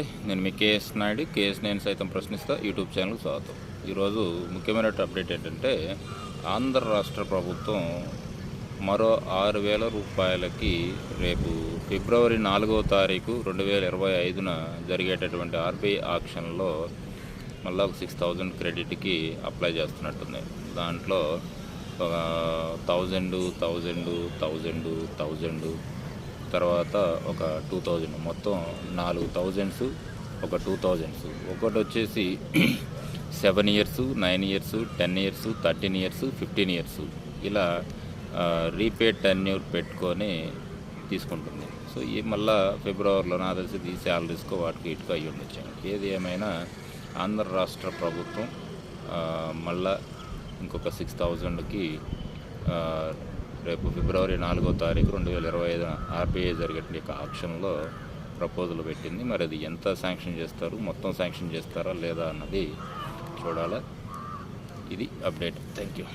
నేను మీ KS Naidu. KS నేను సైతం ప్రశ్నిస్తా. యూట్యూబ్ ఛానల్ స్వాగతం. ఈరోజు ముఖ్యమైన అప్డేట్ ఏంటంటే ఆంధ్ర రాష్ట్ర ప్రభుత్వం మరో ఆరు వేల రూపాయలకి రేపు ఫిబ్రవరి నాలుగవ తారీఖు రెండు వేల ఇరవై ఐదున జరిగేటటువంటి ఆర్బీఐ ఆక్షన్లో మళ్ళీ ఒక సిక్స్ థౌజండ్ క్రెడిట్కి అప్లై చేస్తున్నట్టుంది. దాంట్లో ఒక థౌజండ్ థౌజండ్ థౌజండ్ థౌజండ్ తర్వాత ఒక టూ థౌజండ్ మొత్తం నాలుగు థౌజండ్స్ ఒక టూ థౌజండ్స్ ఒకటి వచ్చేసి seven years nine years ten years thirteen years fifteen years ఇలా రీపేడ్ టెన్యూర్ పెట్టుకొని తీసుకుంటుంది. సో ఈ మళ్ళా ఫిబ్రవరిలో నా తెలిసి ఈ శాలరీస్కో వాటికి ఇటుకో అయ్యి ఉండొచ్చు ఏది ఏమైనా ఆంధ్ర రాష్ట్ర ప్రభుత్వం మళ్ళా ఇంకొక సిక్స్ థౌజండ్కి రేపు ఫిబ్రవరి నాలుగో తారీఖు రెండు వేల ఇరవై ఐదు ఆర్బీఐ జరిగిన యొక్క ఆక్షన్లో ప్రపోజల్ పెట్టింది. మరి అది ఎంత శాంక్షన్ చేస్తారు? మొత్తం శాంక్షన్ చేస్తారా లేదా అన్నది చూడాలా. ఇది అప్డేట్. Thank you